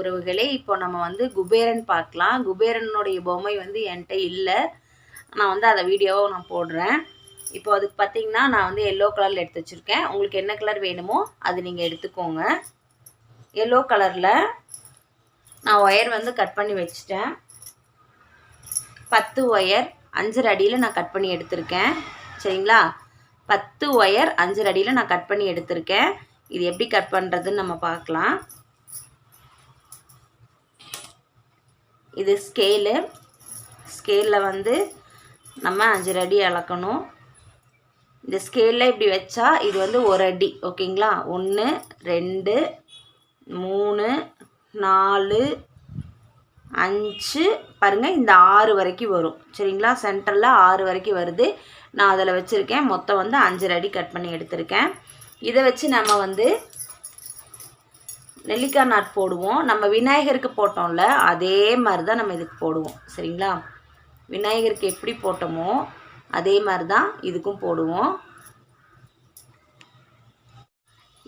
உறவுகளே இப்போ நம்ம வந்து குபேரன் பார்க்கலாம். குபேரனுடைய பொம்மை வந்து என்கிட்ட இல்லை. நான் வந்து அதை வீடியோவை நான் போடுறேன். இப்போ அதுக்கு பார்த்தீங்கன்னா நான் வந்து எல்லோ கலரில் எடுத்து வச்சுருக்கேன். உங்களுக்கு என்ன கலர் வேணுமோ அது நீங்கள் எடுத்துக்கோங்க. எல்லோ கலரில் நான் ஒயர் வந்து கட் பண்ணி வச்சுட்டேன். பத்து ஒயர் அஞ்சரை அடியில் நான் கட் பண்ணி எடுத்திருக்கேன். சரிங்களா? பத்து ஒயர் அஞ்சரை அடியில் நான் கட் பண்ணி எடுத்திருக்கேன். இது எப்படி கட் பண்ணுறதுன்னு நம்ம பார்க்கலாம். இது ஸ்கேலு ஸ்கேலில் வந்து நம்ம அஞ்சரை அடி அளக்கணும். இந்த ஸ்கேலில் இப்படி வச்சா இது வந்து ஒரு அடி ஓகேங்களா? ஒன்று ரெண்டு மூணு நாலு அஞ்சு. பாருங்கள் இந்த ஆறு வரைக்கும் வரும். சரிங்களா? சென்டரில் ஆறு வரைக்கும் வருது. நான் அதில் வச்சுருக்கேன். மொத்தம் வந்து அஞ்சரை அடி கட் பண்ணி எடுத்திருக்கேன். இதை வச்சு நம்ம வந்து நெல்லிக்காய் நாட் போடுவோம். நம்ம விநாயகருக்கு போட்டோம்ல அதே மாதிரி தான் நம்ம இதுக்கு போடுவோம். சரிங்களா? விநாயகருக்கு எப்படி போட்டோமோ அதே மாதிரி தான் இதுக்கும் போடுவோம்.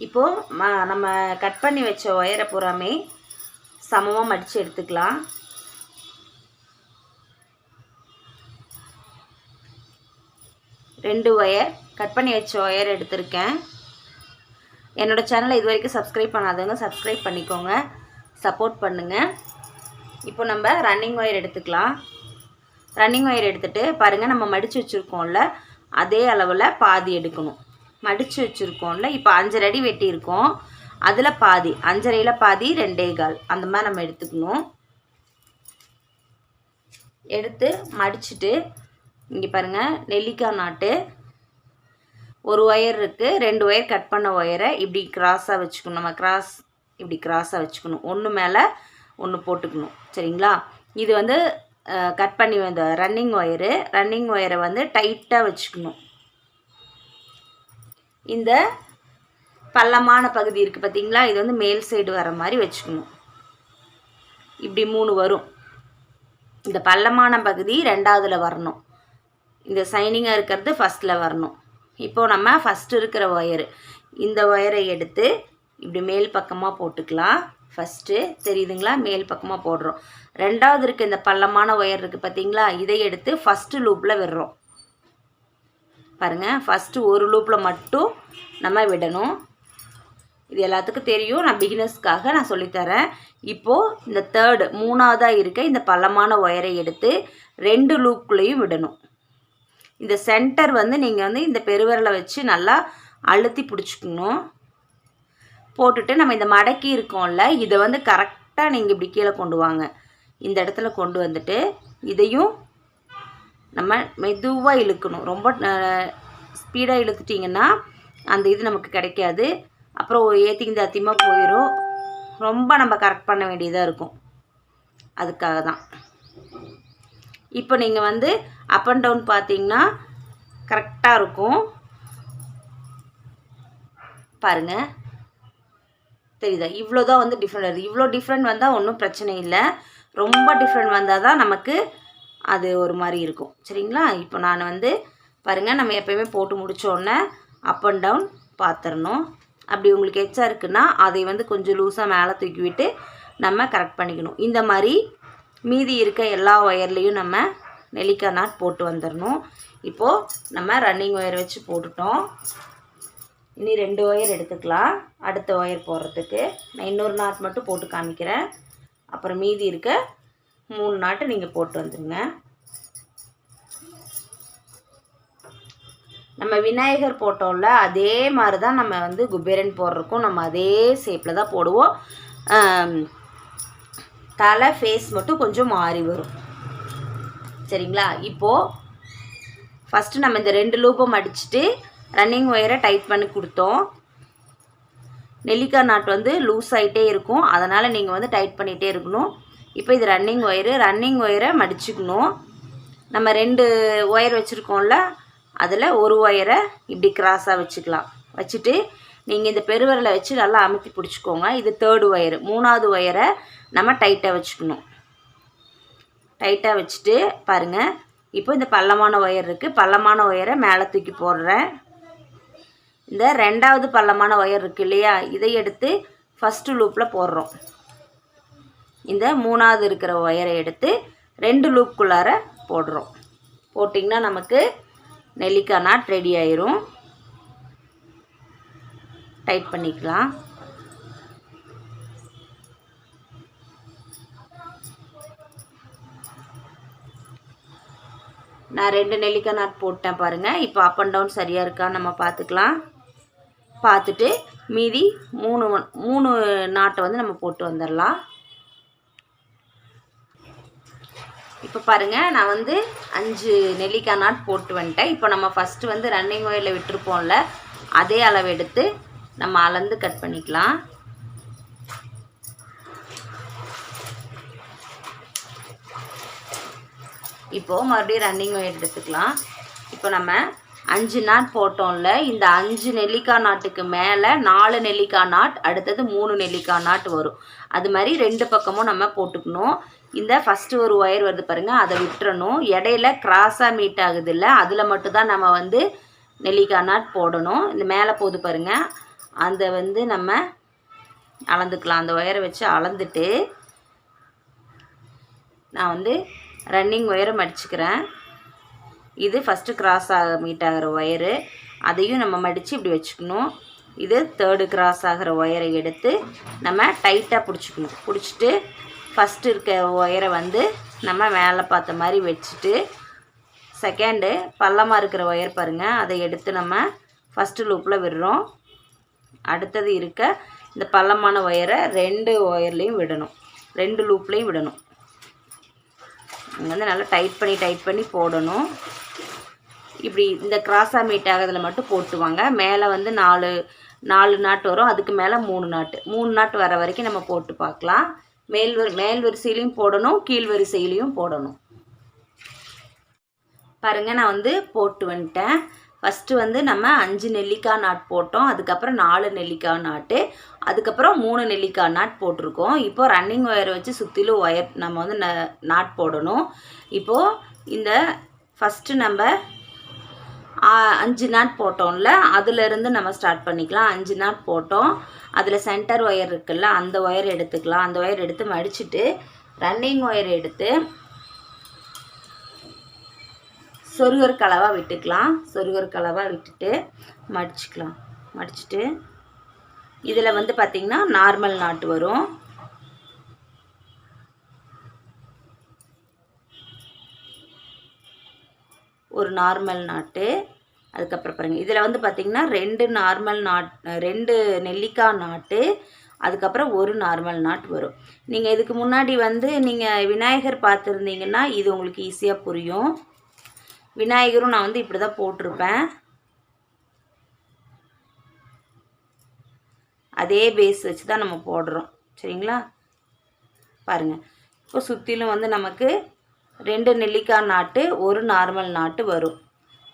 இப்போது நம்ம கட் பண்ணி வச்ச ஒயரை பூராமே சமமாக மடித்து எடுத்துக்கலாம். ரெண்டு ஒயர் கட் பண்ணி வச்ச ஒயர் எடுத்திருக்கேன். என்னோடய சேனலை இது வரைக்கும் சப்ஸ்கிரைப் பண்ணாதவங்க சப்ஸ்கிரைப் பண்ணிக்கோங்க. சப்போர்ட் பண்ணுங்கள் இப்போ நம்ம ரன்னிங் ஒயர் எடுத்துக்கலாம். ரன்னிங் ஒயர் எடுத்துகிட்டு பாருங்கள் நம்ம மடித்து வச்சுருக்கோம்ல அதே அளவில் பாதி எடுக்கணும். மடித்து வச்சுருக்கோம்ல இப்போ அஞ்சரை அடி வெட்டியிருக்கோம். அதில் பாதி அஞ்சரையில் பாதி ரெண்டே கால். அந்த மாதிரி நம்ம எடுத்துக்கணும். எடுத்து மடிச்சுட்டு இங்கே பாருங்கள் நெல்லிக்காய் நாட்டு ஒரு ஒயர் இருக்குது ரெண்டு ஒயர் கட் பண்ண ஒயரை இப்படி கிராஸாக வச்சுக்கணும். நம்ம கிராஸ் இப்படி கிராஸாக வச்சுக்கணும். ஒன்று மேலே ஒன்று போட்டுக்கணும். சரிங்களா? இது வந்து கட் பண்ணி வந்த ரன்னிங் ஒயரு ரன்னிங் ஒயரை வந்து டைட்டாக வச்சுக்கணும். இந்த பள்ளமான பகுதி இருக்குது பார்த்தீங்களா இது வந்து மேல் சைடு வர மாதிரி வச்சுக்கணும். இப்படி மூணு வரும். இந்த பள்ளமான பகுதி ரெண்டாவதில் வரணும். இந்த சைனிங்காக இருக்கிறது ஃபஸ்ட்டில் வரணும். இப்போது நம்ம ஃபஸ்ட்டு இருக்கிற ஒயரு இந்த ஒயரை எடுத்து இப்படி மேல் பக்கமாக போட்டுக்கலாம். ஃபஸ்ட்டு தெரியுதுங்களா? மேல் பக்கமாக போடுறோம். ரெண்டாவது இருக்க இந்த பள்ளமான ஒயர் இருக்குது பார்த்தீங்களா இதை எடுத்து ஃபஸ்ட்டு லூப்பில் விடுறோம். பாருங்கள் ஃபஸ்ட்டு ஒரு லூப்பில் மட்டும் நம்ம விடணும். இது எல்லாத்துக்கும் தெரியும். நான் பிகினர்ஸ்க்காக நான் சொல்லித்தரேன். இப்போது இந்த தேர்டு மூணாவதாக இருக்க இந்த பள்ளமான ஒயரை எடுத்து ரெண்டு லூப்புக்குள்ளேயும் விடணும். இந்த சென்டர் வந்து நீங்கள் வந்து இந்த பெருவிரலை வச்சு நல்லா அழுத்தி பிடிச்சிக்கணும். போட்டுட்டு நம்ம இந்த மடக்கி இருக்கோம்ல இதை வந்து கரெக்டாக நீங்கள் இப்படி கீழே கொண்டு வாங்க. இந்த இடத்துல கொண்டு வந்துட்டு இதையும் நம்ம மெதுவாக இழுக்கணும். ரொம்ப ஸ்பீடாக இழுத்துட்டிங்கன்னா அந்த இது நமக்கு கிடைக்காது. அப்புறம் ஏற்றிங்க தாத்தியமாக போயிடும் ரொம்ப நம்ம கரெக்ட் பண்ண வேண்டியதாக இருக்கும். அதுக்காக தான் இப்போ நீங்கள் வந்து அப் அண்ட் டவுன் பார்த்தீங்கன்னா கரெக்டாக இருக்கும். பாருங்கள் தெரியுதா? இவ்வளோ தான் வந்து டிஃப்ரெண்ட் வருது. இவ்வளோ டிஃப்ரெண்ட் வந்தால் ஒன்றும் பிரச்சனை இல்லை. ரொம்ப டிஃப்ரெண்ட் வந்தால் தான் நமக்கு அது ஒரு மாதிரி இருக்கும். சரிங்களா? இப்போ நான் வந்து பாருங்கள் நம்ம எப்போயுமே போட்டு முடித்தோடனே அப் அண்ட் டவுன் பார்த்துடணும் அப்படி உங்களுக்கு எச்சா இருக்குன்னா அதை வந்து கொஞ்சம் லூஸாக மேலே தூக்கி விட்டு நம்ம கரெக்ட் பண்ணிக்கணும். இந்த மாதிரி மீதி இருக்க எல்லா ஒயர்லேயும் நம்ம நெல்லிக்காய் நாட் போட்டு வந்துடணும் இப்போது நம்ம ரன்னிங் ஒயர் வச்சு போட்டுட்டோம். இனி ரெண்டு ஒயர் எடுத்துக்கலாம். அடுத்த ஒயர் போடுறதுக்கு நான் இன்னொரு நாட் மட்டும் போட்டு காமிக்கிறேன். அப்புறம் மீதி இருக்க மூணு நாட்டு நீங்கள் போட்டு வந்துடுங்க நம்ம விநாயகர் போட்டோம்ல அதே மாதிரி தான் நம்ம வந்து குபேரன் போடுறக்கும் நம்ம அதே ஷேப்பில் தான் போடுவோம். தலை ஃபேஸ் மட்டும் கொஞ்சம் மாறி வரும். சரிங்களா? இப்போது ஃபஸ்ட்டு நம்ம இந்த ரெண்டு லூப்பம் அடிச்சுட்டு ரன்னிங் ஒயரை டைட் பண்ணி கொடுத்தோம். நெல்லிக்காய் நாட் வந்து லூஸ் ஆகிட்டே இருக்கும். அதனால் நீங்கள் வந்து டைட் பண்ணிகிட்டே இருக்கணும். இப்போ இது ரன்னிங் ஒயரு ரன்னிங் ஒயரை மடிச்சுக்கணும். நம்ம ரெண்டு ஒயர் வச்சுருக்கோம்ல அதில் ஒரு ஒயரை இப்படி கிராஸாக வச்சுக்கலாம். வச்சுட்டு நீங்கள் இந்த பெருவரலை வச்சு நல்லா அமுத்தி பிடிச்சிக்கோங்க. இது தேர்டு ஒயரு மூணாவது ஒயரை நம்ம டைட்டாக வச்சுக்கணும். டைட்டாக வச்சுட்டு பாருங்கள் இப்போ இந்த பள்ளமான ஒயர் இருக்குது பள்ளமான ஒயரை மேலே தூக்கி போடுறேன். இந்த ரெண்டாவது பள்ளமான ஒயர் இருக்குது இல்லையா? இதை எடுத்து ஃபஸ்ட்டு லூப்பில் போடுறோம். இந்த மூணாவது இருக்கிற ஒயரை எடுத்து ரெண்டு லூப்புக்குள்ளார போடுறோம். போட்டிங்கன்னா நமக்கு நெல்லிக்காய் நாட் ரெடி ஆயிரும். டைட் பண்ணிக்கலாம். நான் ரெண்டு நெல்லிக்காய் நாட் போட்டேன் பாருங்கள் இப்போ அப் அண்ட் டவுன் சரியாக இருக்கா நம்ம பார்த்துக்கலாம். பார்த்துட்டு மீதி மூணு மூணு நாட்டை வந்து நம்ம போட்டு வந்துடலாம். இப்போ பாருங்கள் நான் வந்து அஞ்சு நெல்லிக்காய் நாட் போட்டு வந்துட்டேன். இப்போ நம்ம ஃபஸ்ட்டு வந்து ரன்னிங் ஒயரில் விட்டுருப்போம்ல அதே அளவு எடுத்து நம்ம அளந்து கட் பண்ணிக்கலாம். இப்போது மறுபடியும் ரன்னிங் ஒயர் எடுத்துக்கலாம். இப்போ நம்ம அஞ்சு நாட் போட்டோம்ல இந்த அஞ்சு நெல்லிக்காய் நாட்டுக்கு மேலே நாலு நெல்லிக்காய் நாட் அடுத்தது மூணு நெல்லிக்காய் நாட் வரும். அது மாதிரி ரெண்டு பக்கமும் நம்ம போட்டுக்கணும். இந்த ஃபஸ்ட்டு ஒரு ஒயர் வருது பாருங்கள் அதை விட்டுறணும். இடையில கிராஸாக மீட் ஆகுது இல்லை அதில் மட்டும்தான் நம்ம வந்து நெல்லிக்காய் நாட் போடணும். இந்த மேலே போகுது பாருங்கள் அந்த வந்து நம்ம அளந்துக்கலாம். அந்த ஒயரை வச்சு அளந்துட்டு நான் வந்து ரன்னிங் ஒயரை மடிச்சுக்கிறேன். இது ஃபஸ்ட்டு கிராஸ் ஆக மீட் ஆகிற ஒயரு அதையும் நம்ம மடித்து இப்படி வச்சுக்கணும். இது தேர்டு கிராஸ் ஆகிற ஒயரை எடுத்து நம்ம டைட்டாக பிடிச்சிக்கணும். பிடிச்சிட்டு ஃபஸ்ட்டு இருக்க ஒயரை வந்து நம்ம மேலே பார்த்த மாதிரி வச்சுட்டு செகண்டு பள்ளமாக இருக்கிற ஒயர் பாருங்கள் அதை எடுத்து நம்ம ஃபஸ்ட்டு லூப்பில் விடுறோம். அடுத்தது இருக்க இந்த பள்ளமான ஒயரை ரெண்டு ஒயர்லேயும் விடணும். ரெண்டு லூப்லேயும் விடணும். இங்கே வந்து நல்லா டைட் பண்ணி டைட் பண்ணி போடணும். இப்படி இந்த கிராஸாக மீட் ஆகிறதுல மட்டும் போட்டுவாங்க. மேலே வந்து நாலு நாலு நாட்டு வரும். அதுக்கு மேலே மூணு நாட்டு மூணு நாட்டு வர வரைக்கும் நம்ம போட்டு பார்க்கலாம். மேல் மேல் வரிசையிலையும் போடணும். கீழ் வரிசையிலையும் போடணும். பாருங்கள் நான் வந்து போட்டு வந்துட்டேன். ஃபஸ்ட்டு வந்து நம்ம அஞ்சு நெல்லிக்காய் நாட் போட்டோம். அதுக்கப்புறம் நாலு நெல்லிக்காய் நாட்டு. அதுக்கப்புறம் மூணு நெல்லிக்காய் நாட் போட்டிருக்கோம். இப்போ ரன்னிங் ஒயரை வச்சு சுற்றிலும் ஒயர் நம்ம வந்து ந நாட் போடணும். இப்போது இந்த ஃபஸ்ட்டு நம்ம அஞ்சு நாட் போட்டோம்ல அதுலேருந்து நம்ம ஸ்டார்ட் பண்ணிக்கலாம். அஞ்சு நாட் போட்டோம். அதில் சென்டர் ஒயர் இருக்குல்ல அந்த ஒயர் எடுத்துக்கலாம். அந்த ஒயர் எடுத்து மடிச்சுட்டு ரன்னிங் ஒயர் எடுத்து சொருகர் கலவாக விட்டுக்கலாம். சொருகர் கலவாக விட்டுட்டு மடிச்சுக்கலாம். மடிச்சுட்டு இதில் வந்து பார்த்திங்கன்னா நார்மல் நாட்டு வரும். ஒரு நார்மல் நாட்டு. அதுக்கப்புறம் பாருங்கள் இதில் வந்து பார்த்திங்கன்னா ரெண்டு நார்மல் நாட் ரெண்டு நெல்லிக்காய் நாட்டு. அதுக்கப்புறம் ஒரு நார்மல் நாட் வரும். நீங்கள் இதுக்கு முன்னாடி வந்து நீங்கள் விநாயகர் பார்த்துருந்தீங்கன்னா இது உங்களுக்கு ஈஸியாக புரியும். விநாயகரும் நான் வந்து இப்படி தான் போட்டிருப்பேன். அதே பேஸ் வச்சு தான் நம்ம போடுறோம். சரிங்களா? பாருங்கள் இப்போ சுற்றிலும் வந்து நமக்கு ரெண்டு நெல்லிக்காய் நாட்டு ஒரு நார்மல் நாட்டு வரும்.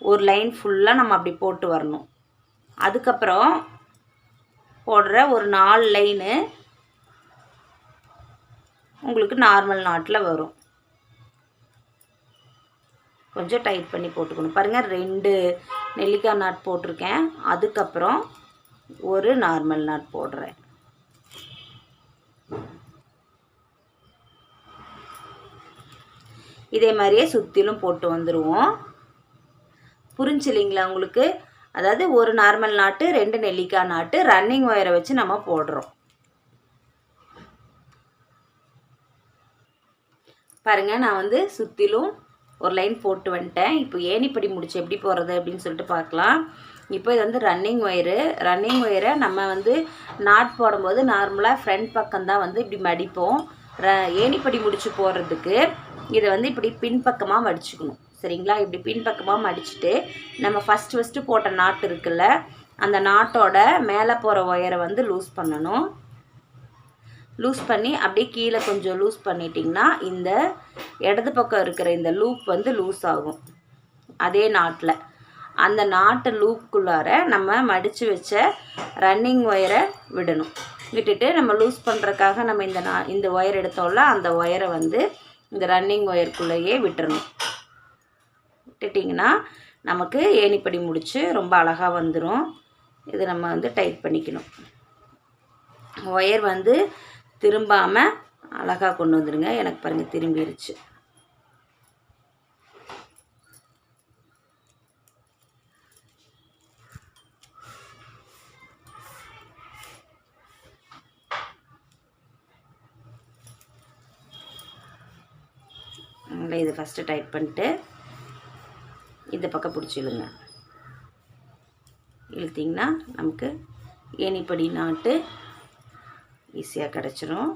ஒரு லைன் ஃபுல்லாக நம்ம அப்படி போட்டு வரணும். அதுக்கப்புறம் போடுற ஒரு நாலு லைனு உங்களுக்கு நார்மல் நாட்டில் வரும். கொஞ்சம் டைட் பண்ணி போட்டுக்கணும். பாருங்கள் ரெண்டு நெல்லிக்காய் நாட் போட்டிருக்கேன். அதுக்கப்புறம் ஒரு நார்மல் நாட் போடுறேன். இதே மாதிரியே சுற்றிலும் போட்டு வந்துடுவோம் புரிஞ்சு இல்லைங்களா உங்களுக்கு? அதாவது ஒரு நார்மல் நாட்டு ரெண்டு நெல்லிக்காய் நாட்டு ரன்னிங் ஒயரை வச்சு நம்ம போடுறோம். பாருங்கள் நான் வந்து சுற்றிலும் ஒரு லைன் போட்டு வந்துட்டேன். இப்போ ஏணிப்படி முடிச்சு எப்படி போடுறது அப்படின்னு சொல்லிட்டு பார்க்கலாம். இப்போ இது வந்து ரன்னிங் ஒயரு ரன்னிங் ஒயரை நம்ம வந்து நாட் போடும்போது நார்மலாக ஃப்ரண்ட் பக்கம் தான் வந்து இப்படி மடிப்போம். ர ஏணிப்படி முடிச்சு போடுறதுக்கு இதை வந்து இப்படி பின்பக்கமாக மடிச்சுக்கணும். சரிங்களா? இப்படி பின்பக்கமாக மடிச்சுட்டு நம்ம ஃபஸ்ட்டு ஃபஸ்ட்டு போட்ட நாட்டு இருக்குல்ல அந்த நாட்டோட மேலே போகிற ஒயரை வந்து லூஸ் பண்ணணும். லூஸ் பண்ணி அப்படியே கீழே கொஞ்சம் லூஸ் பண்ணிட்டிங்கன்னா இந்த இடது பக்கம் இருக்கிற இந்த லூப் வந்து லூஸ் ஆகும். அதே நாட்டில். அந்த நாட்டு லூப்புக்குள்ளார நம்ம மடித்து வச்ச ரன்னிங் ஒயரை விடணும். விட்டுட்டு நம்ம லூஸ் பண்ணுறதுக்காக நம்ம இந்த நா இந்த ஒயர் எடுத்தோம்ல அந்த ஒயரை வந்து இந்த ரன்னிங் ஒயருக்குள்ளேயே விட்டுறணும். விட்டுட்டிங்கன்னா நமக்கு ஏணிப்படி முடித்து ரொம்ப அழகாக வந்துடும் இது நம்ம வந்து டைட் பண்ணிக்கணும். ஒயர் வந்து திரும்பாமல் அழகாக கொண்டு வந்துடுங்க எனக்கு பாருங்கள் திரும்பிடுச்சு நல்லா இது ஃபஸ்ட்டு டைட் பண்ணிட்டு இந்த பக்கம் பிடிச்சி இழுங்க. இழுத்திங்கன்னா நமக்கு ஏனிப்படி நாட்டு ஈஸியாக கிடச்சிரும்.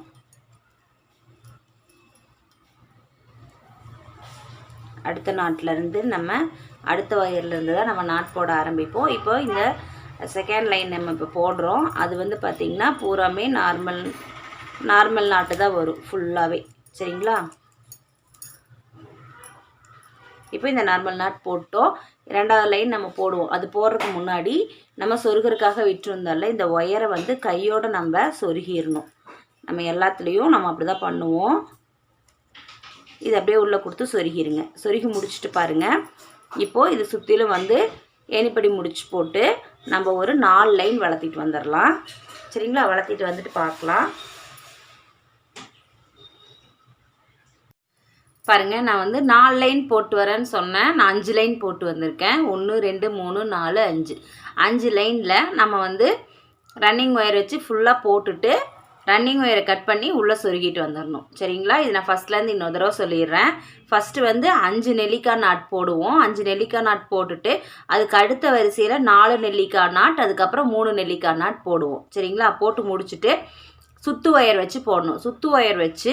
அடுத்த நாட்டிலேருந்து நம்ம அடுத்த வயர்லேருந்து தான் நம்ம நாட் போட ஆரம்பிப்போம். இப்போ இந்த செகண்ட் லைன் நம்ம இப்போ போடுறோம். அது வந்து பார்த்திங்கன்னா பூராமே நார்மல் நார்மல் நாட்டு தான் வரும் ஃபுல்லாகவே சரிங்களா? இப்போ இந்த நார்மல் நாட் போட்டோம். ரெண்டாவது லைன் நம்ம போடுவோம். அது போடுறதுக்கு முன்னாடி நம்ம சொருகிறதுக்காக விட்டுருந்தால இந்த ஒயரை வந்து கையோடு நம்ம சொருகிடணும். நம்ம எல்லாத்துலேயும் நம்ம அப்படி தான் பண்ணுவோம். இது அப்படியே உள்ளே கொடுத்து சொருகிருங்க. சொருகி முடிச்சுட்டு பாருங்கள் இப்போது இது சுற்றிலும் வந்து ஏணிப்படி முடிச்சு போட்டு நம்ம ஒரு நாலு லைன் வளர்த்திட்டு வந்துடலாம். சரிங்களா? வளர்த்திட்டு வந்துட்டு பார்க்கலாம். பாருங்கள் நான் வந்து நாலு லைன் போட்டு வரேன்னு சொன்னேன். நான் அஞ்சு லைன் போட்டு வந்திருக்கேன். ஒன்று ரெண்டு மூணு நாலு அஞ்சு. அஞ்சு லைனில் நம்ம வந்து ரன்னிங் ஒயர் வச்சு ஃபுல்லாக போட்டுட்டு ரன்னிங் ஒயரை கட் பண்ணி உள்ளே சொருகிட்டு வந்துடணும் சரிங்களா? இது நான் ஃபஸ்ட்லேருந்து இன்னொரு தடவை சொல்லிடுறேன். ஃபஸ்ட்டு வந்து அஞ்சு நெல்லிக்காய் நாட் போடுவோம். அஞ்சு நெல்லிக்காய் நாட் போட்டுட்டு அதுக்கு அடுத்த வரிசையில் நாலு நெல்லிக்காய் நாட் அதுக்கப்புறம் மூணு நெல்லிக்காய் நாட் போடுவோம். சரிங்களா? போட்டு முடிச்சுட்டு சுத்து ஒயர் வச்சு போடணும். சுத்து ஒயர் வச்சு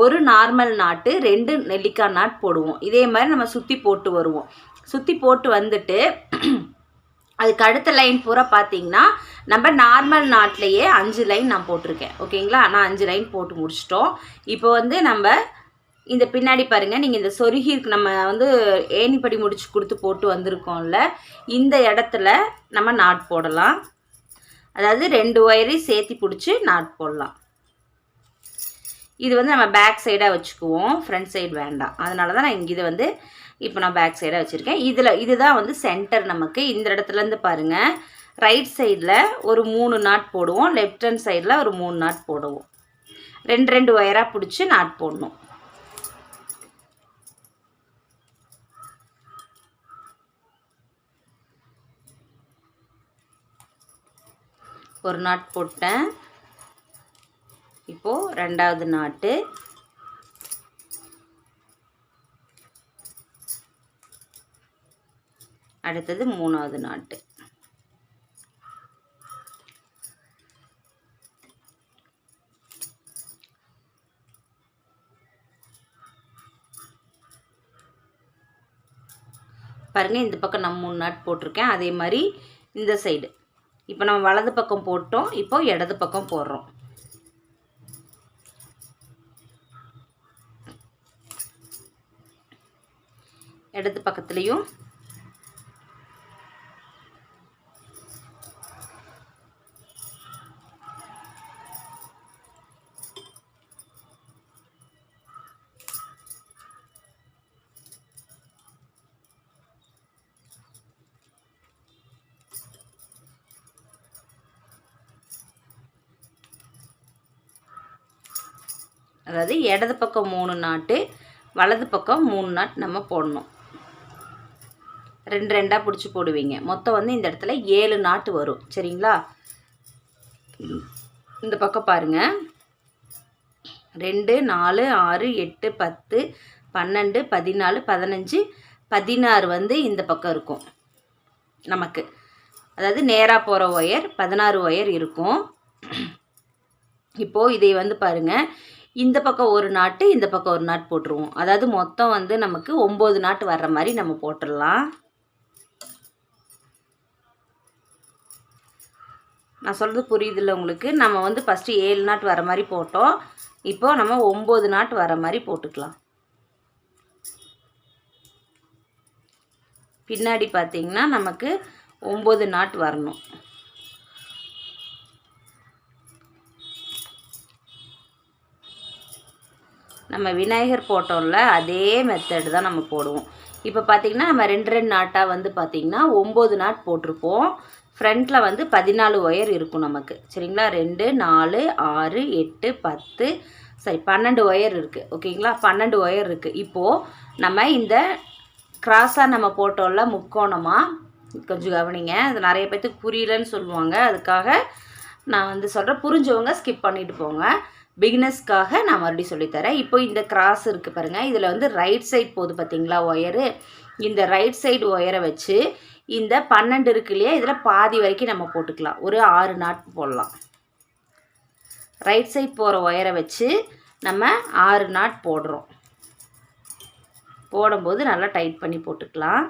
ஒரு நார்மல் நாட்டு ரெண்டு நெல்லிக்காய் நாட் போடுவோம். இதே மாதிரி நம்ம சுற்றி போட்டு வருவோம். சுற்றி போட்டு வந்துட்டு அதுக்கு அடுத்த லைன் பூரா பார்த்தீங்கன்னா நம்ம நார்மல் நாட்லேயே அஞ்சு லைன் நான் போட்டிருக்கேன். ஓகேங்களா? நான் அஞ்சு லைன் போட்டு முடிச்சிட்டோம். இப்போ வந்து நம்ம இந்த பின்னாடி பாருங்கள் நீங்கள் இந்த சொருகி இருக்கு நம்ம வந்து ஏணிப்படி முடிச்சு கொடுத்து போட்டு வந்திருக்கோம்ல. இந்த இடத்துல நம்ம நாட் போடலாம். அதாவது ரெண்டு ஒயரையும் சேர்த்து பிடிச்சி நாட் போடலாம். இது வந்து நம்ம பேக் சைடாக வச்சுக்குவோம். ஃப்ரண்ட் சைடு வேண்டாம். அதனால தான் நான் இங்கே வந்து இப்போ நான் பேக் சைடாக வச்சுருக்கேன். இதில் இதுதான் வந்து சென்டர் நமக்கு. இந்த இடத்துலேருந்து பாருங்கள் ரைட் சைடில் ஒரு மூணு நாட் போடுவோம். லெஃப்ட் ஹேண்ட் சைடில் ஒரு மூணு நாட் போடுவோம். ரெண்டு ரெண்டு ஒயராக பிடிச்சி நாட் போடணும். ஒரு நாட் போட்டேன். இப்போது ரெண்டாவது நாட்டு. அடுத்தது மூணாவது நாட்டு. பாருங்கள் இந்த பக்கம் நான் மூணு நாட் போட்டிருக்கேன். அதே மாதிரி இந்த சைடு இப்போ நம்ம வலது பக்கம் போட்டோம். இப்போ இடது பக்கம் போடுறோம். இடது பக்கத்துலேயும். அதாவது இடது பக்கம் மூணு நாட்டு வலது பக்கம் மூணு நாட் நம்ம போடணும். ரெண்டு ரெண்டாக பிடிச்சி போடுவீங்க. மொத்தம் வந்து இந்த இடத்துல ஏழு நாட்டு வரும். சரிங்களா? இந்த பக்கம் பாருங்கள் ரெண்டு நாலு ஆறு எட்டு பத்து பன்னெண்டு பதினாலு பதினஞ்சு பதினாறு வந்து இந்த பக்கம் இருக்கும். நமக்கு. அதாவது நேராக போகிற ஒயர் பதினாறு ஒயர் இருக்கும். இப்போது இதை வந்து பாருங்கள் இந்த பக்கம் ஒரு நாட்டு இந்த பக்கம் ஒரு நாட் போட்டுருவோம். அதாவது மொத்தம் வந்து நமக்கு ஒம்பது நாட்டு வர்ற மாதிரி நம்ம போட்டுடலாம் நான் சொல்கிறது புரியுதில்ல உங்களுக்கு? நம்ம வந்து ஃபஸ்ட்டு ஏழு நாட் வர மாதிரி போட்டோம். இப்போது நம்ம ஒம்பது நாட் வர மாதிரி போட்டுக்கலாம். பின்னாடி பார்த்திங்கன்னா நமக்கு ஒம்பது நாட் வரணும். நம்ம விநாயகர் போட்டோம்ல அதே மெத்தடு தான் நம்ம போடுவோம். இப்போ பார்த்திங்கன்னா நம்ம ரெண்டு ரெண்டு நாட்டாக வந்து பார்த்திங்கன்னா ஒம்பது நாட் போட்டிருப்போம். ஃப்ரண்ட்டில் வந்து பதினாலு ஒயர் இருக்கும் நமக்கு. சரிங்களா? ரெண்டு நாலு ஆறு எட்டு பத்து. சரி பன்னெண்டு ஒயர் இருக்குது ஓகேங்களா? பன்னெண்டு ஒயர் இருக்குது இப்போது நம்ம இந்த கிராஸாக நம்ம போட்டோம்ல முக்கோணமாக கொஞ்சம் கவனிங்க. அது நிறைய பேர்த்துக்கு புரியலன்னு சொல்லுவாங்க. அதுக்காக நான் வந்து சொல்கிறேன் புரிஞ்சவங்க ஸ்கிப் பண்ணிட்டு போங்க. பிகினஸ்க்காக நான் மறுபடியும் சொல்லித்தரேன். இப்போ இந்த கிராஸ் இருக்குது பாருங்கள் இதில் வந்து ரைட் சைட் போகுது பார்த்தீங்களா ஒயரு இந்த ரைட் சைடு ஒயரை வச்சு இந்த பன்னெண்டு இருக்கு இல்லையா? இதில் பாதி வரைக்கும் நம்ம போட்டுக்கலாம். ஒரு ஆறு நாட் போடலாம். ரைட் சைட் போகிற ஒயரை வச்சு நம்ம ஆறு நாட் போடுறோம். போடும்போது நல்லா டைட் பண்ணி போட்டுக்கலாம்.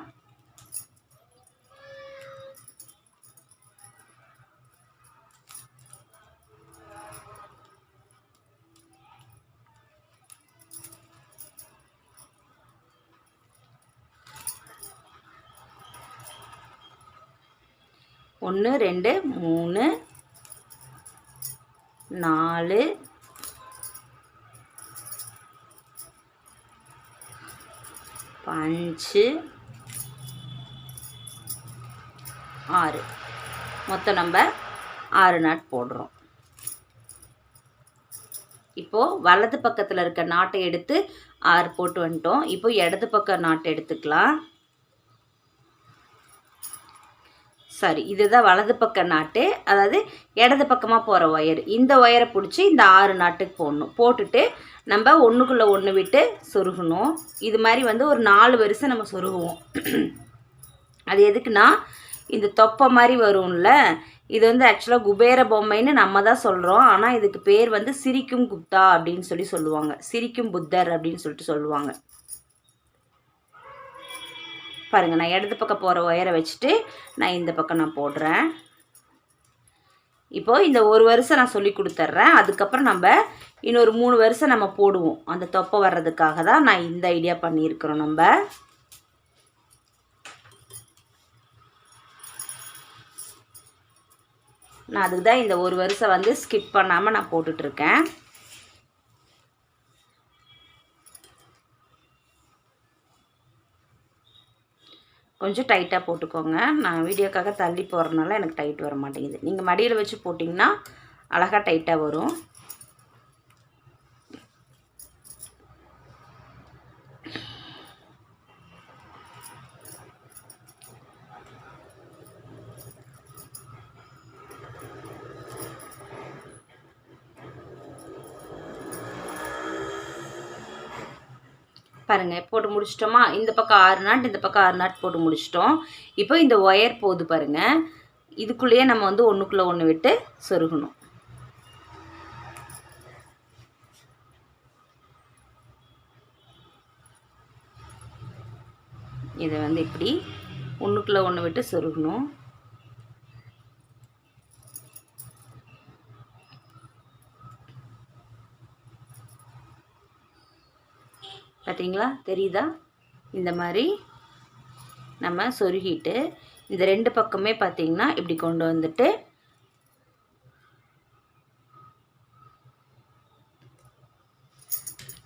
ஒன்று ரெண்டு மூணு நாலு அஞ்சு ஆறு. மொத்தம் நம்ம ஆறு நாட் போடுறோம். இப்போது வலது பக்கத்தில் இருக்க நாட்டை எடுத்து ஆறு போட்டு வந்துட்டோம். இப்போ இடது பக்கம் நாட்டை எடுத்துக்கலாம். சாரி இதுதான் வலது பக்க நாட்டு அதாவது இடது பக்கமாக போகிற ஒயர் இந்த ஒயரை பிடிச்சி இந்த ஆறு நாட்டுக்கு போடணும். போட்டுட்டு நம்ம ஒன்றுக்குள்ளே ஒன்று விட்டு சொருகணும். இது மாதிரி வந்து ஒரு நாலு வருஷம் நம்ம சொருகுவோம். அது எதுக்குன்னா இந்த தொப்பை மாதிரி வரும்ல இது வந்து ஆக்சுவலாக குபேர பொம்மைன்னு நம்ம தான் சொல்கிறோம் ஆனால் இதுக்கு பேர் வந்து சிரிக்கும் குப்தா அப்படின்னு சொல்லி சொல்லுவாங்க. சிரிக்கும் புத்தர் அப்படின்னு சொல்லிட்டு சொல்லுவாங்க. பாருங்கள் நான் இடது பக்கம் போகிற ஒயரை வச்சுட்டு நான் இந்த பக்கம் நான் போடுறேன். இப்போது இந்த ஒரு வருஷம் நான் சொல்லி கொடுத்துட்றேன். அதுக்கப்புறம் நம்ம இன்னொரு மூணு வருஷம் நம்ம போடுவோம். அந்த தொப்பை வர்றதுக்காக தான் நான் இந்த ஐடியா பண்ணியிருக்கிறோம் நம்ம. நான் அதுக்கு தான் இந்த ஒரு வருஷம் வந்து ஸ்கிப் பண்ணாமல் நான் போட்டுட்ருக்கேன். கொஞ்சம் டைட்டாக போட்டுக்கோங்க. நான் வீடியோக்காக தள்ளி போகிறதுனால எனக்கு டைட் வர மாட்டேங்குது. நீங்கள் மடியில் வச்சு போட்டிங்கன்னா அழகாக டைட்டாக வரும். பாருங்கள் போட்டு முடிச்சிட்டோமா? இந்த பக்கம் ஆறு நாட் இந்த பக்கம் ஆறு நாட் போட்டு முடிச்சிட்டோம். இப்போ இந்த ஒயர் போகுது பாருங்கள் இதுக்குள்ளேயே நம்ம வந்து ஒன்றுக்குள்ளே ஒன்று விட்டு சொருகணும். இதை வந்து இப்படி ஒன்றுக்குள்ளே ஒன்று விட்டு சொருகணும். பார்த்தீங்களா தெரியுதா? இந்த மாதிரி நம்ம சொருகிட்டு இந்த ரெண்டு பக்கமே பார்த்திங்கன்னா இப்படி கொண்டு வந்துட்டு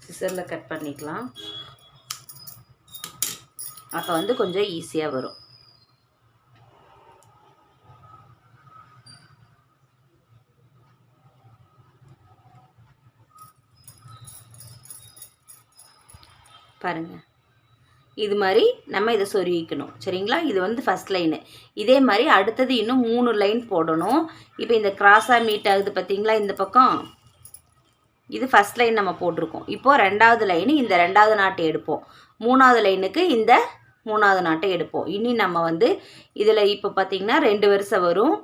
சிசரில் கட் பண்ணிக்கலாம். அப்போ வந்து கொஞ்சம் ஈஸியாக வரும். பாருங்கள் இது மாதிரி நம்ம இதை சொருகிக்கணும். சரிங்களா? இது வந்து ஃபஸ்ட் லைனு இதே மாதிரி அடுத்தது இன்னும் மூணு லைன் போடணும். இப்போ இந்த கிராஸாக மீட் ஆகுது பார்த்தீங்களா? இந்த பக்கம். இது ஃபஸ்ட் லைன் நம்ம போட்டிருக்கோம். இப்போது ரெண்டாவது லைனு இந்த ரெண்டாவது நாட்டை எடுப்போம். மூணாவது லைனுக்கு இந்த மூணாவது நாட்டை எடுப்போம். இனி நம்ம வந்து இதில் இப்போ பார்த்திங்கன்னா ரெண்டு வருஷம் வரும்.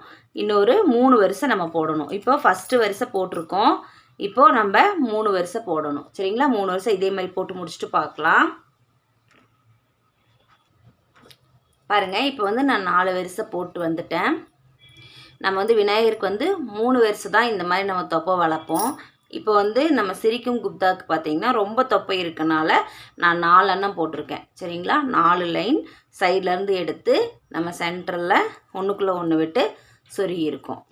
இன்னொரு மூணு வருஷம் நம்ம போடணும். இப்போ ஃபஸ்ட்டு வருஷம் போட்டிருக்கோம். இப்போது நம்ம மூணு வருஷம் போடணும். சரிங்களா? மூணு வருஷம் இதே மாதிரி போட்டு முடிச்சுட்டு பார்க்கலாம். பாருங்கள் இப்போ வந்து நான் நாலு வருஷம் போட்டு வந்துட்டேன். நம்ம வந்து விநாயகருக்கு வந்து மூணு வருஷம் தான் இந்த மாதிரி நம்ம தொப்பை வளர்ப்போம். இப்போ வந்து நம்ம சிரிக்கும் குப்தாவுக்கு பார்த்தீங்கன்னா ரொம்ப தொப்பை இருக்கனால நான் நாலு எண்ணம் போட்டிருக்கேன். சரிங்களா? நாலு லைன் சைட்லேருந்து எடுத்து நம்ம சென்டரில் ஒன்றுக்குள்ளே ஒன்று விட்டு சொருகி இருக்கும்.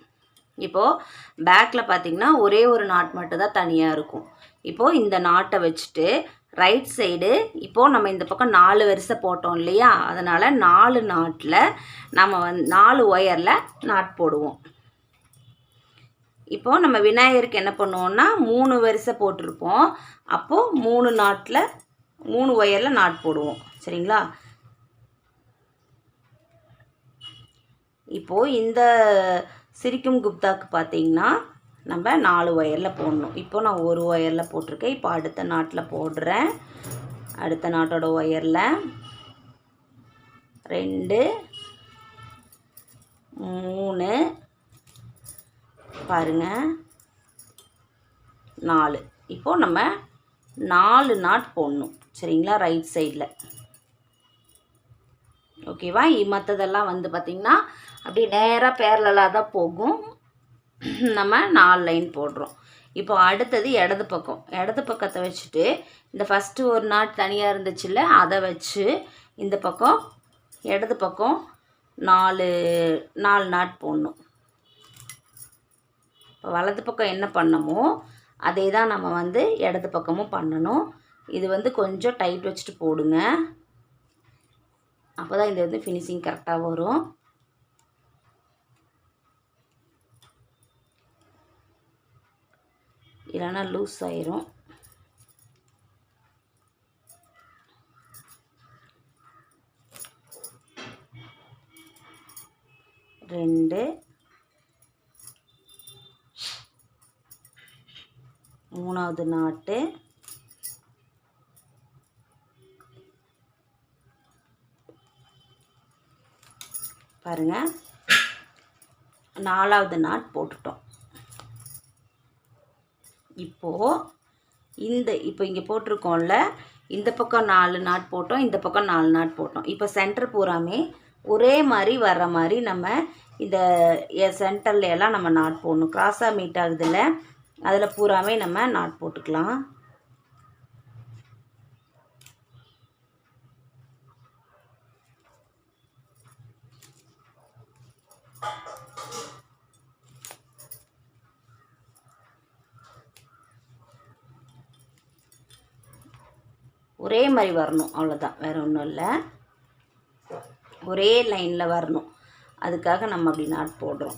இப்போது பேக்கில் பார்த்திங்கன்னா ஒரே ஒரு நாட் மட்டும் தான் தனியாக இருக்கும். இப்போது இந்த நாட்டை வச்சுட்டு ரைட் சைடு இப்போது நம்ம இந்த பக்கம் நாலு வரிசை போட்டோம் இல்லையா? அதனால் நாலு நாட்டில் நம்ம வந்து நாலு ஒயரில் நாட் போடுவோம். இப்போது நம்ம விநாயகருக்கு என்ன பண்ணுவோம்னா மூணு வரிசை போட்டிருப்போம். அப்போது மூணு நாட்டில் மூணு ஒயரில் நாட் போடுவோம். சரிங்களா? இப்போது இந்த சிரிக்கும் குப்தாவுக்கு பார்த்தீங்கன்னா நம்ம நாலு ஒயரில் போடணும். இப்போ நான் ஒரு ஒயரில் போட்டிருக்கேன். இப்போ அடுத்த நாட்டில் போடுறேன். அடுத்த நாட்டோட ஒயரில் ரெண்டு மூணு பாருங்க நாலு. இப்போது நம்ம நாலு நாட் போடணும். சரிங்களா? ரைட் சைடில். ஓகேவா? மற்றதெல்லாம் வந்து பார்த்திங்கன்னா அப்படியே நேராக பேரலாக தான் போகும். நம்ம நாலு லைன் போடுறோம். இப்போ அடுத்தது இடது பக்கம். இடது பக்கத்தை வச்சுட்டு இந்த ஃபஸ்ட்டு ஒரு நாட் தனியாக இருந்துச்சுல்ல அதை வச்சு இந்த பக்கம் இடது பக்கம் நாலு நாலு நாட் போடணும். இப்போ வலது பக்கம் என்ன பண்ணமோ அதே தான் நம்ம வந்து இடது பக்கமும் பண்ணணும். இது வந்து கொஞ்சம் டைட் வச்சுட்டு போடுங்க. அப்போ தான் இது வந்து ஃபினிஷிங் கரெக்டாக வரும். இல்லைன்னா லூஸ் ஆயிரும். ரெண்டு. மூணாவது நாட்டு. பாருங்கள் நாலாவது நாட் போட்டுட்டோம். இப்போது இந்த இப்போ இங்கே போட்டிருக்கோம்ல இந்த பக்கம் நாலு நாட் போட்டோம் இந்த பக்கம் நாலு நாட் போட்டோம். இப்போ சென்டர் பூராமே ஒரே மாதிரி வர்ற மாதிரி நம்ம இந்த சென்டர்ல எல்லாம் நம்ம நாட் போடணும். கிராஸாக மீட் ஆகுதுல்ல அதில் பூராமே நம்ம நாட் போட்டுக்கலாம். ஒரே மாதிரி வரணும் அவ்வளோதான் வேறு ஒன்றும் இல்லை. ஒரே லைனில் வரணும். அதுக்காக நம்ம அப்படி நாட் போடுறோம்.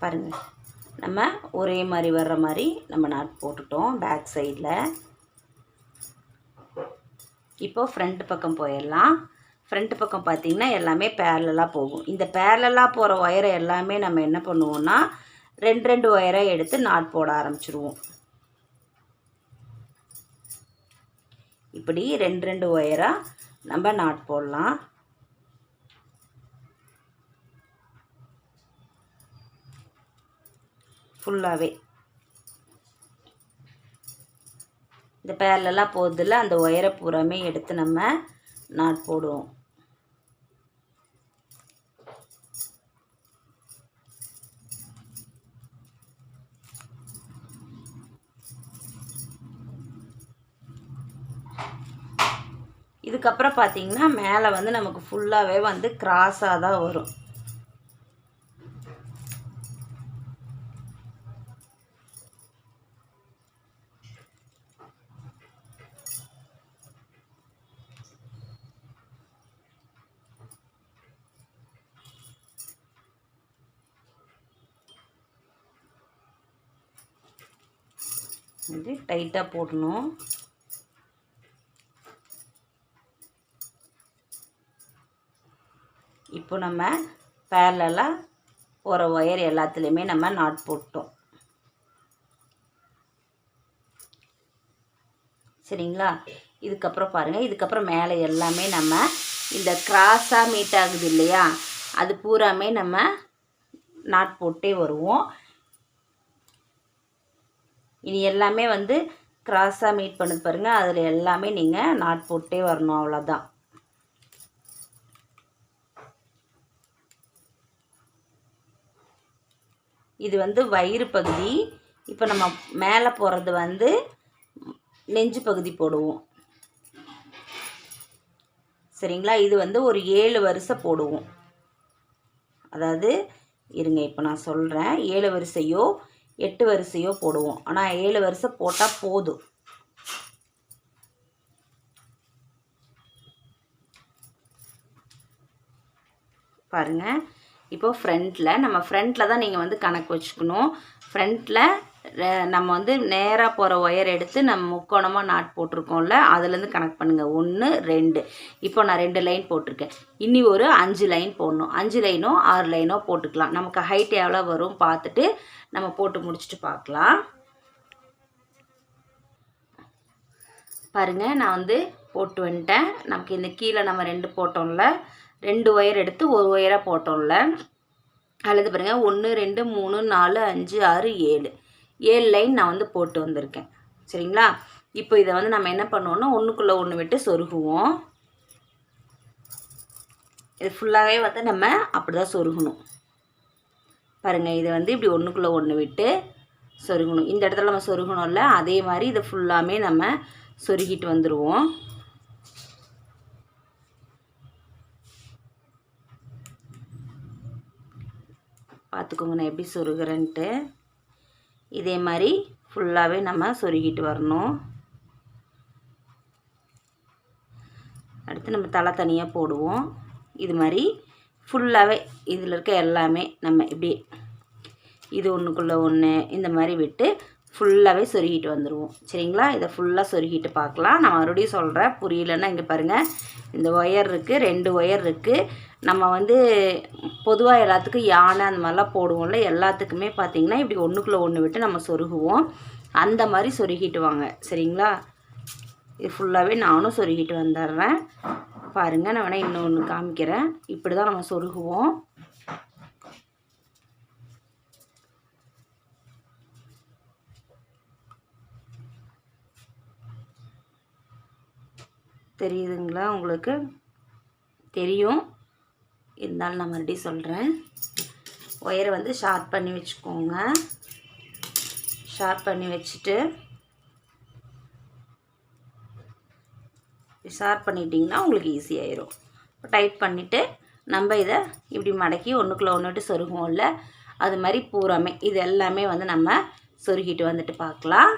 பாருங்கள் நம்ம ஒரே மாதிரி வர்ற மாதிரி நம்ம நாட் போட்டுட்டோம் பேக் சைடில் இப்போ ஃப்ரண்ட் பக்கம் போயிடலாம். ஃப்ரண்ட் பக்கம் பார்த்திங்கன்னா எல்லாமே பேரலாக போகும். இந்த பேரலாக போகிற ஒயரை எல்லாமே நம்ம என்ன பண்ணுவோம்னா ரெண்டு ரெண்டு ஒயரை எடுத்து நாட் போட ஆரம்பிச்சிருவோம். இப்படி ரெண்டு ரெண்டு ஒயராக நம்ம நாட் போடலாம். ஃபுல்லாகவே இந்த பேர்லலாம் போகுதில்ல அந்த ஒயரை பூராமே எடுத்து நம்ம நாட் போடுவோம். இதுக்கப்புறம் பார்த்தீங்கன்னா மேலே வந்து நமக்கு ஃபுல்லாகவே வந்து கிராஸாக தான் வரும் இது டைட்டாக போடணும். இப்போ நம்ம பேரலாக போகிற ஒயர் எல்லாத்துலேயுமே நம்ம நாட் போட்டோம். சரிங்களா? இதுக்கப்புறம் பாருங்கள் இதுக்கப்புறம் மேலே எல்லாமே நம்ம இந்த கிராஸாக மீட் ஆகுது இல்லையா? அது பூராமே நம்ம நாட் போட்டே வருவோம். இனி எல்லாமே வந்து கிராஸாக மீட் பண்ணது பாருங்கள் அதில் எல்லாமே நீங்கள் நாட் போட்டே வரணும் அவ்வளோதான் இது வந்து வயிறு பகுதி. இப்போ நம்ம மேலே போகிறது வந்து நெஞ்சு பகுதி போடுவோம். சரிங்களா? இது வந்து ஒரு ஏழு வரிசை போடுவோம். அதாவது இருங்க இப்போ நான் சொல்கிறேன் ஏழு வரிசையோ எட்டு வரிசையோ போடுவோம். ஆனால் ஏழு வரிசை போட்டால் போதும் பாருங்கள் இப்போ ஃப்ரண்ட்டில் நம்ம ஃப்ரண்ட்டில் தான் நீங்கள் வந்து கணக்கு வச்சுக்கணும். ஃப்ரண்ட்டில் நம்ம வந்து நேராக போகிற ஒயர் எடுத்து நம்ம முக்கோணமாக நாட் போட்டிருக்கோம்ல அதுலேருந்து கனெக்ட் பண்ணுங்கள் ஒன்று ரெண்டு. இப்போ நான் ரெண்டு லைன் போட்டிருக்கேன். இனி ஒரு அஞ்சு லைன் போடணும். அஞ்சு லைனோ ஆறு லைனோ போட்டுக்கலாம். நமக்கு ஹைட் எவ்வளோ வரும் பார்த்துட்டு நம்ம போட்டு முடிச்சுட்டு பார்க்கலாம். பாருங்கள் நான் வந்து போட்டு வந்துட்டேன். நமக்கு இந்த கீழே நம்ம ரெண்டு போட்டோம்ல ரெண்டு ஒயர் எடுத்து ஒரு ஒயராக போட்டோம்ல அல்லது பாருங்கள் ஒன்று ரெண்டு மூணு நாலு அஞ்சு ஆறு ஏழு. ஏழு லைன் நான் வந்து போட்டு வந்திருக்கேன். சரிங்களா? இப்போ இதை வந்து நம்ம என்ன பண்ணுவோம்னா ஒன்றுக்குள்ளே ஒன்று விட்டு சொருகுவோம். இது ஃபுல்லாகவே வந்து நம்ம அப்படி தான் சொருகணும். பாருங்கள் இதை வந்து இப்படி ஒன்றுக்குள்ளே ஒன்று விட்டு சொருகணும். இந்த இடத்துல நம்ம சொருகணும்ல அதே மாதிரி இதை ஃபுல்லாமே நம்ம சொருகிட்டு வந்துடுவோம் பார்த்துக்கோங்க நான் எப்படி சொருகிறேன்ட்டு. இதே மாதிரி ஃபுல்லாகவே நம்ம சொருகிட்டு வரணும். அடுத்து நம்ம தலை தனியாக போடுவோம். இது மாதிரி ஃபுல்லாகவே இதில் இருக்க எல்லாமே நம்ம இப்படி இது ஒன்றுக்குள்ளே ஒன்று இந்த மாதிரி விட்டு ஃபுல்லாகவே சொருகிட்டு வந்துடுவோம் சரிங்களா? இதை ஃபுல்லாக சொருகிட்டு பார்க்கலாம். நான் மறுபடியும் சொல்கிறேன் புரியலன்னா இங்கே பாருங்கள் இந்த ஒயர் இருக்குது ரெண்டு ஒயர் இருக்குது நம்ம வந்து பொதுவாக எல்லாத்துக்கும் யானை அந்த மாதிரிலாம் போடுவோம்ல எல்லாத்துக்குமே பார்த்திங்கன்னா இப்படி ஒன்றுக்குள்ளே ஒன்று விட்டு நம்ம சொருகுவோம். அந்த மாதிரி சொருகிட்டு வாங்க. சரிங்களா? இது ஃபுல்லாகவே நானும் சொருகிட்டு வந்துடுறேன். பாருங்கள் நான் வேணால் இன்னொன்று காமிக்கிறேன். இப்படி தான் நம்ம சொருகுவோம். தெரியுதுங்களா உங்களுக்கு? தெரியும். இருந்தாலும் நான் மறுபடியும் சொல்கிறேன் ஒயரை வந்து ஷார்ப் பண்ணி வச்சுக்கோங்க. ஷார்ப் பண்ணி வச்சுட்டு ஷார்ப் பண்ணிட்டிங்கன்னா உங்களுக்கு ஈஸியாயிரும் டைட் பண்ணிவிட்டு நம்ம இதை இப்படி மடக்கி ஒன்றுக்குள்ளே ஒன்றுட்டு சொருகுவோம்ல அது மாதிரி பூராமே இது எல்லாமே வந்து நம்ம சொருகிட்டு வந்துட்டு பார்க்கலாம்.